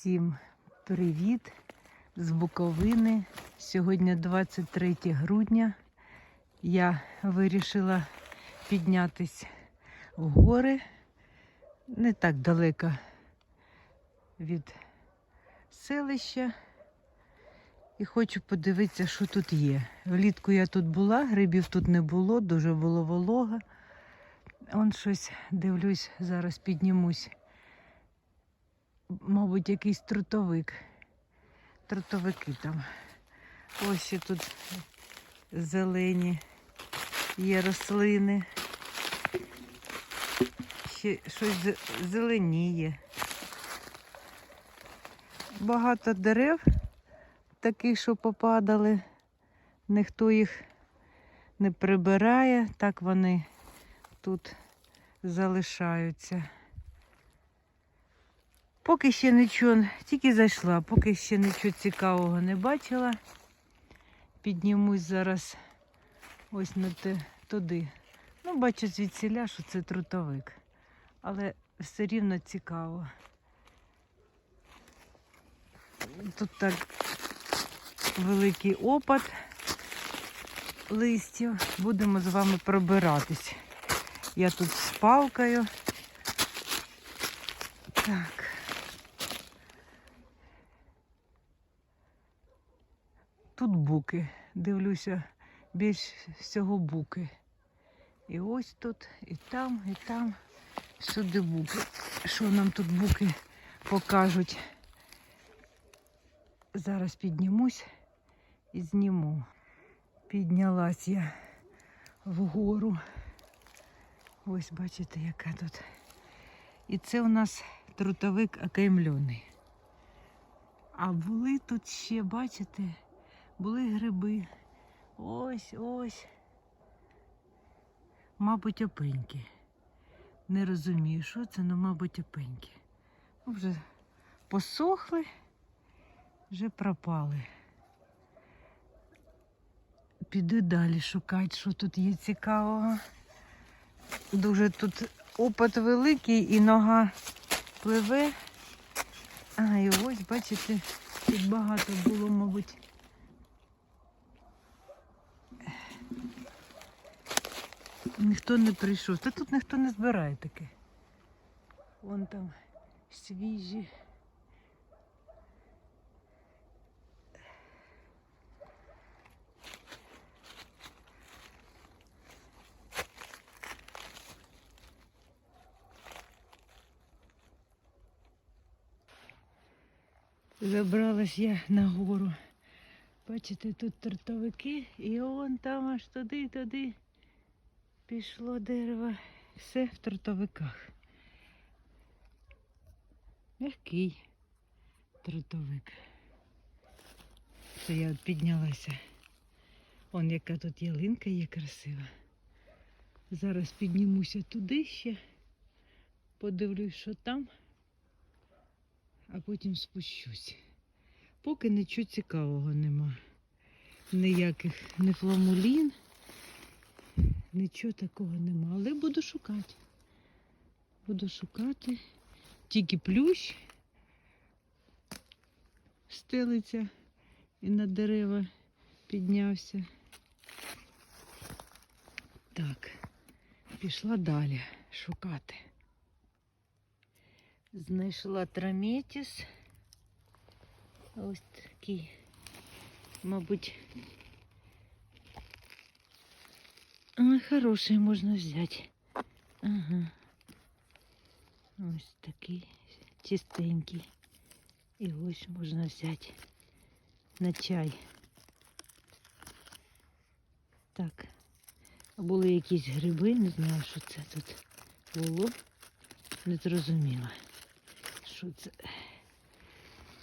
Всім привіт з Буковини. Сьогодні 23 грудня. Я вирішила піднятись в гори не так далеко від селища. І хочу подивитися, що тут є. Влітку я тут була, грибів тут не було, дуже було волого. Он щось дивлюсь, зараз піднімусь. Мабуть, якийсь трутовик. Трутовики там. Ось ще тут зелені є рослини. Ще щось зеленіє. Багато дерев, таких, що попадали. Ніхто їх не прибирає, так вони тут залишаються. Поки ще нічого, тільки зайшла, поки ще нічого цікавого не бачила. Піднімусь зараз ось на те туди. Ну, бачу звідсіля, що це трутовик. Але все рівно цікаво. Тут так великий опад листів. Будемо з вами пробиратись. Я тут з палкою. Так. Тут буки. Дивлюся, більш всього буки. І ось тут, і там, і там. Всюди буки. Що нам тут буки покажуть? Зараз піднімусь і зніму. Піднялась я вгору. Ось бачите, яка тут. І це у нас трутовик окаймлений. А були тут ще, бачите, були гриби. Ось, ось. Мабуть, опеньки. Не розумію, що це, але, мабуть, опеньки. Ну, Вже посохли, вже пропали. Піду далі шукати, що тут є цікавого. Дуже тут опад великий і нога пливе. А, і ось, бачите, тут багато було, мабуть. Ніхто не прийшов. Та тут ніхто не збирає таке. Вон там свіжі. Забралась я на гору. Бачите, тут тортовики і он там аж туди, туди пішло дерево. Все в тротовиках. Мягкий тротовик. Це я піднялася. Он яка тут ялинка є красива. Зараз піднімуся туди ще, подивлюсь, що там, а потім спущусь. Поки нічого цікавого нема. Ніяких не фламулін, нічого такого нема. Але буду шукати. Буду шукати. Тільки плющ стелиться і на дерева піднявся. Так, пішла далі шукати. Знайшла траметіс. Ось такий, мабуть, а, хороший можна взяти. Ага. Ось такий чистенький. І ось можна взяти на чай. Так. Були якісь гриби, не знаю, що це тут було. Не зрозуміла, що це.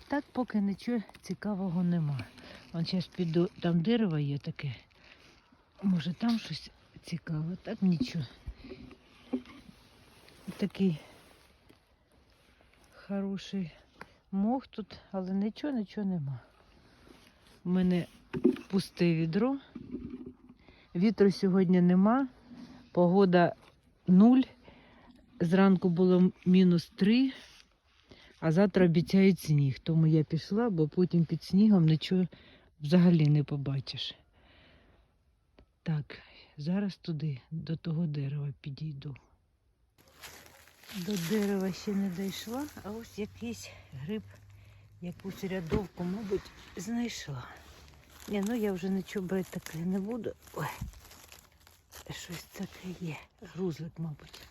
Так поки нічого цікавого нема. Вон зараз піду, там дерево є таке. Може там щось цікаве, так нічого. Такий хороший мох тут, але нічого, нічого нема. У мене пусте відро. Вітру сьогодні нема. Погода нуль. Зранку було мінус три. А завтра обіцяють сніг, тому я пішла, бо потім під снігом нічого взагалі не побачиш. Так, зараз туди, до того дерева підійду. До дерева ще не дійшла, а ось якийсь гриб, якусь рядовку, мабуть, знайшла. Ні, ну я вже нічого брати таке не буду. Ой, щось таке є. Грузлик, мабуть.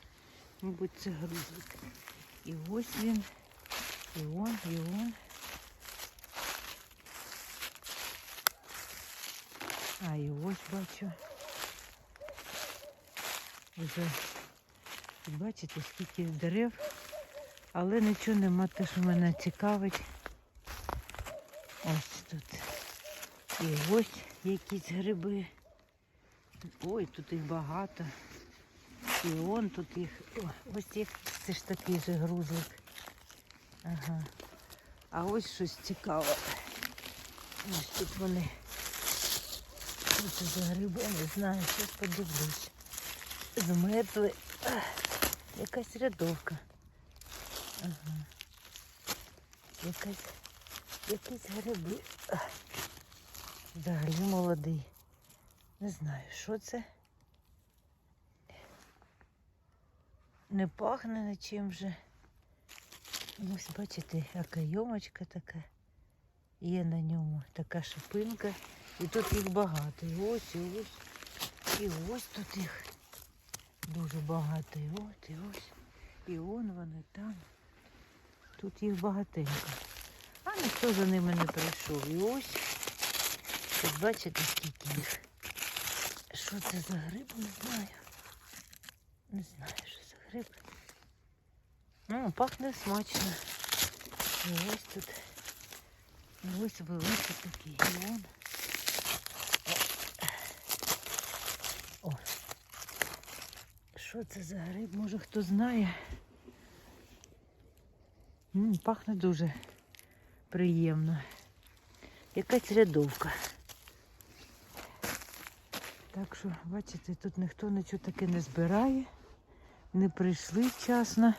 Мабуть, це грузлик. І ось він. І он, і он. А, і ось бачу. Вже бачите, скільки дерев, але нічого нема те, що мене цікавить. Ось тут. І ось якісь гриби. Ой, тут їх багато. І он тут їх. Ось їх це ж такий же грузик. Ага. А ось щось цікаве. Ось тут вони. Що за гриби, не знаю, щось подивлюсь. Змерзли. Ах, Якась рядовка. Ага. Якась, якісь гриби. Взагалі молодий. Не знаю, що це. Не пахне нічим вже. Ось бачите, яка йомочка така. Є на ньому така шипинка. І тут їх багато. І ось, і ось. І ось тут їх дуже багато. І от, і ось. І он вони там. Тут їх багатенько. А ніхто за ними не прийшов. І ось. Тут бачите, скільки їх. Що це за гриб, не знаю. Не знаю, що за гриб. Ну, пахне смачно. І ось тут. І ось великий такий. І он. Що це за гриб? Може хто знає? М, пахне дуже приємно. Якась рядовка. Так що, бачите, тут ніхто нічого таке не збирає. Не прийшли вчасно.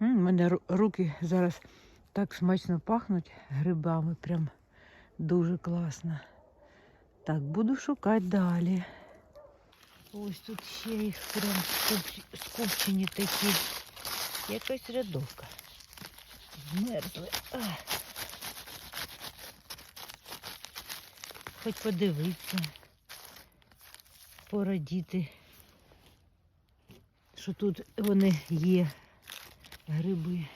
У мене руки зараз так смачно пахнуть грибами, прям дуже класно. Так, буду шукати далі. Ось тут ще їх прям скупчені такі. Якась рядовка. Змерзли. Хоч подивитися, порадіти, що тут вони є, гриби.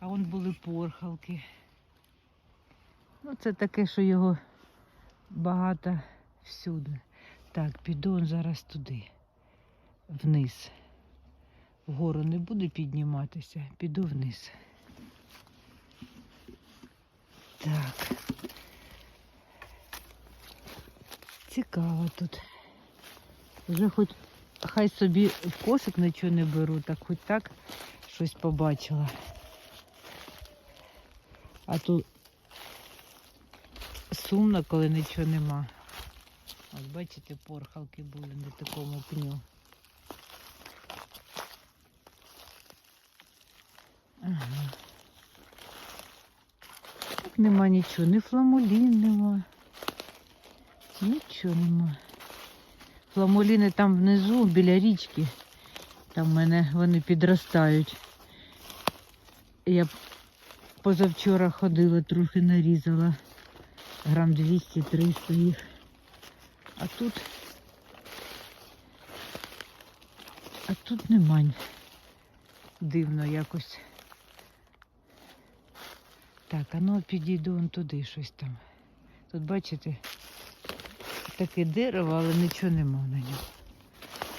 А вон були порхалки. Ну, це таке, що його багато всюди. Так, піду он зараз туди, вниз. Вгору не буду підніматися, піду вниз. Так. Цікаво тут. Вже хоч хай собі в кошик нічого не беру, так хоч так щось побачила. А тут сумно, коли нічого нема. От бачите, порхалки були на такому пню. Ага. Так нема нічого, ні фламулін нема. Нічого нема. Фламуліни там внизу, біля річки. Там в мене вони підростають. Я позавчора ходила, трохи нарізала. Грам 200-300 їх. А тут. А тут нема. Дивно якось. Так, а ну підійду вон туди щось там. Тут бачите, таке дерево, але нічого нема на ньому.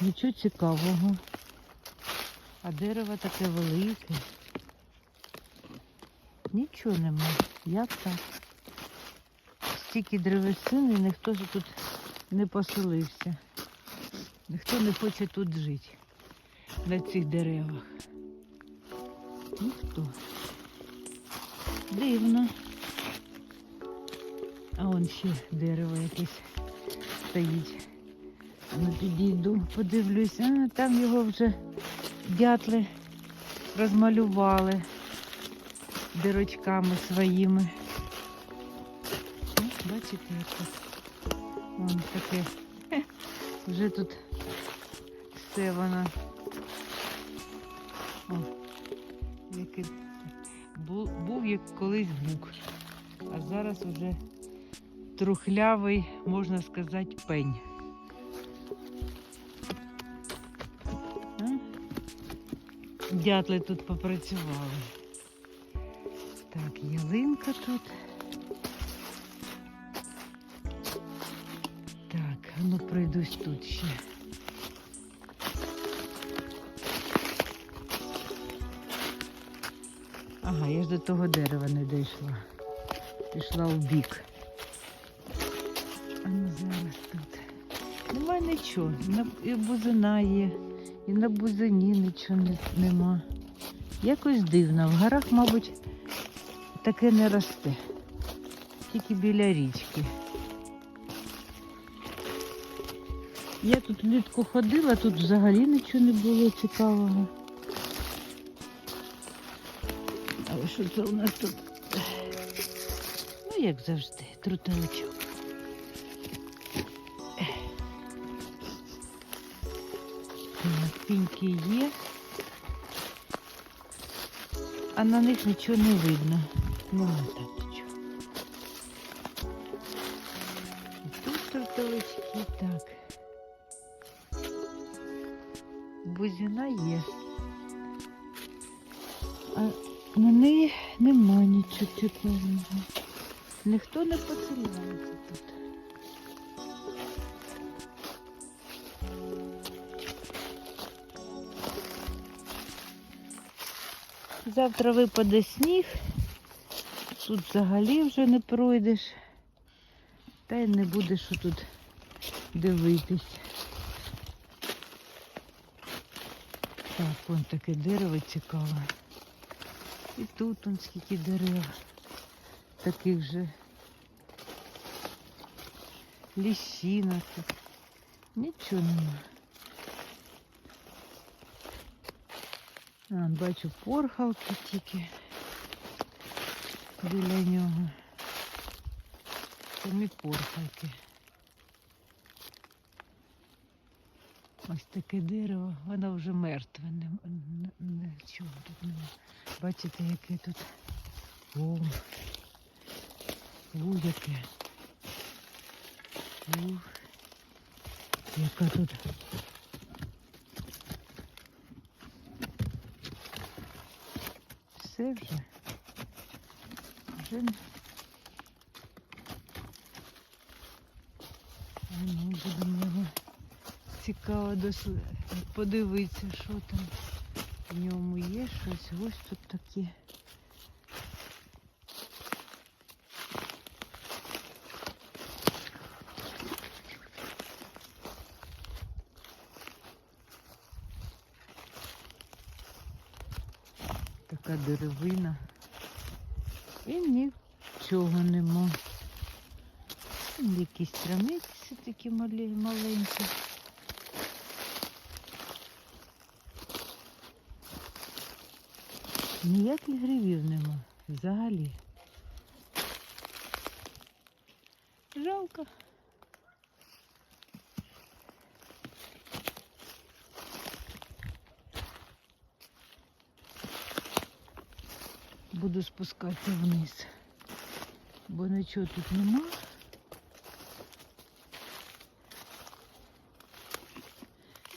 Нічого цікавого. А дерево таке велике. Нічого нема. Як так? Стільки древесини, ніхто ж тут не поселився. Ніхто не хоче тут жити. На цих деревах. Ніхто. Дивно. А вон ще дерево якесь стоїть. Ну підійду, подивлюсь, а там його вже дятли розмалювали дирочками своїми. Бачите, як тут. Вон таке. Вже тут все воно. О, який був як колись бук, а зараз уже трухлявий, можна сказати, пень. Дятли тут попрацювали. Так, ялинка тут. Пройдусь тут ще. Ага, я ж до того дерева не дійшла. Пішла в бік. А ну зараз тут. Нема нічого. І на- І бузина є, і на бузині нічого не, нема. Якось дивно. В горах, мабуть, таке не росте. Тільки біля річки. Я тут влітку ходила, тут взагалі нічого не було цікавого. Але що це у нас тут? Ну, як завжди, трутовичок. Так, піньки є. А на них нічого не видно. Нема там нічого. Тут трутовички, так. Бузина є. А неї нема нічого цікавого. Ніхто не поселяється тут. Завтра випаде сніг. Тут взагалі вже не пройдеш. Та й не буде що тут дивитись. Так, вон таке дерево цікаве. І тут он скільки дерев. Таких же. Ліщина тут. Нічого нема. А, бачу порхавки тільки біля нього. Самі порхавки. Ось таке дерево, воно вже мертве, не, не, нічого тут немає. Бачите, яке тут о, о, яке. О, яка тут. Все вже. Вже. не- А ну, будемо його цікаво досли... подивитися, що там в ньому є щось. Ось тут таке. Така деревина. І нічого нема. Якісь травниці такі малі, Ніяких грибів нема взагалі. Жалко. Буду спускатися вниз, бо нічого тут нема.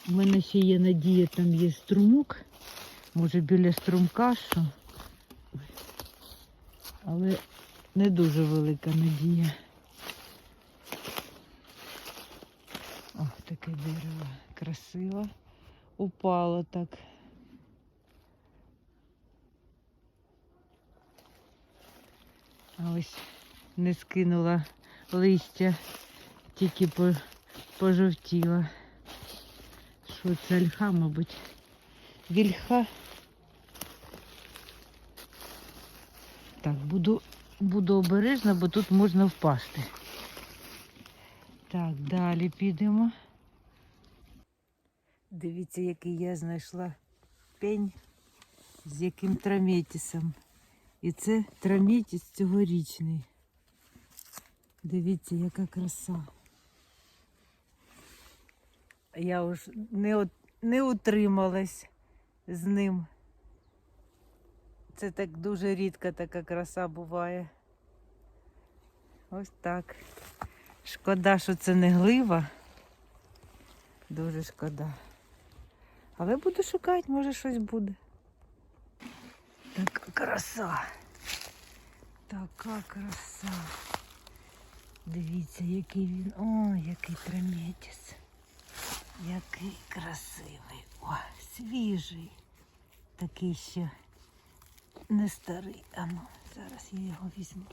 У мене ще є надія, там є струмок. Може біля струмка що. Але не дуже велика надія. О, таке дерево красиво. Упало так. А ось не скинула листя, тільки пожовтіла. Що це ольха, мабуть? Вільха. Так, буду, буду обережна, бо тут можна впасти. Так, далі підемо. Дивіться, який я знайшла пень. з яким траметісом. І це траметіс цьогорічний. Дивіться, яка краса. Я уж не, не утрималась з ним. Це так дуже рідко така краса буває. Ось так. Шкода, що це не глива. Дуже шкода. Але буду шукати, може щось буде. Така краса. Така краса. Дивіться, який він. О, який тремітець. Який красивий. О, свіжий. Такий ще не старий. А ну, зараз я його візьму.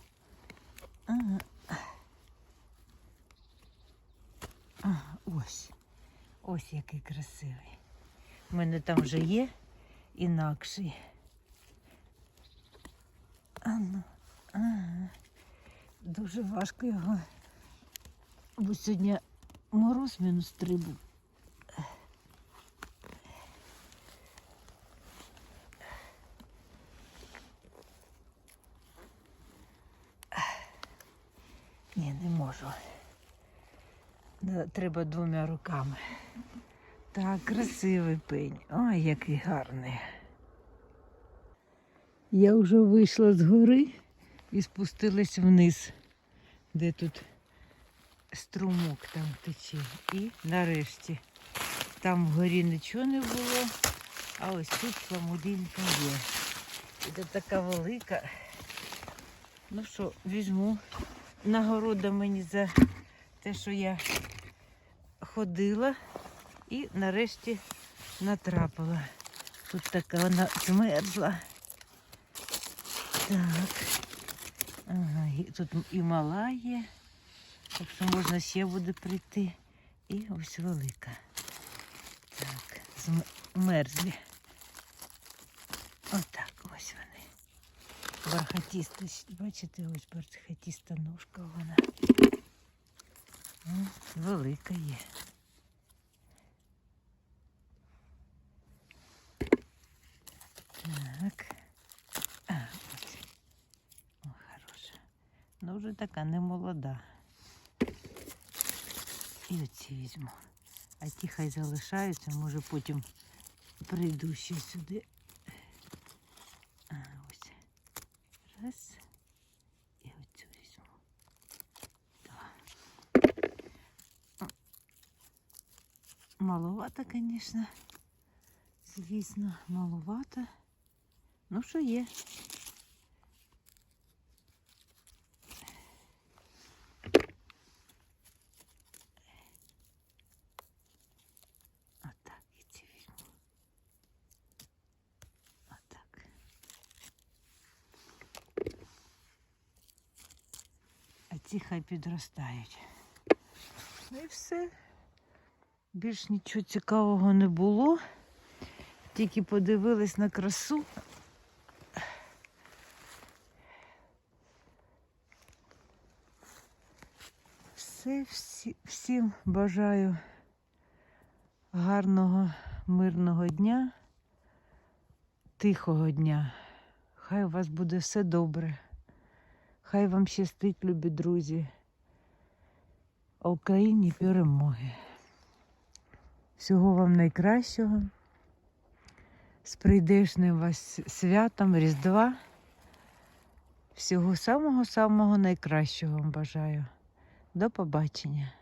Ага. Ось. Ось який красивий. У мене там вже є інакший. А ну, ага. Дуже важко його. Бо сьогодні мороз мінус три був. Ні, не можу. Треба двома руками. Так, красивий пень. Ой, який гарний. Я вже вийшла з гори і спустилась вниз, де тут струмок там тече. І нарешті там вгорі нічого не було, а ось тут пламулінка є. І це така велика. Ну що, візьму нагорода мені за те, що я ходила і нарешті натрапила. Тут така вона змерзла. Так. Ага, і тут і мала є, так що можна ще буде прийти. І ось велика. Так, змерзлі. Отак. Бархатіста, бачите, ось бархатіста ножка вона. Велика є. Так. А, ось. О, хороша. Ну, вже така не молода. І оці візьму. А ті хай залишаються, може потім прийду ще сюди. А, ось. Раз. І оцю візьму. Два. О, Маловато, звісно. Звісно, маловато. Ну, що є. Ці хай підростають. Ну і все. Більш нічого цікавого не було. Тільки подивились на красу. Все, всі, всім бажаю гарного, мирного дня, тихого дня. Хай у вас буде все добре. Хай вам щастить, любі друзі. А Україні перемоги. Всього вам найкращого. З прийдешним вас святом Різдва. Всього самого-самого найкращого вам бажаю. До побачення.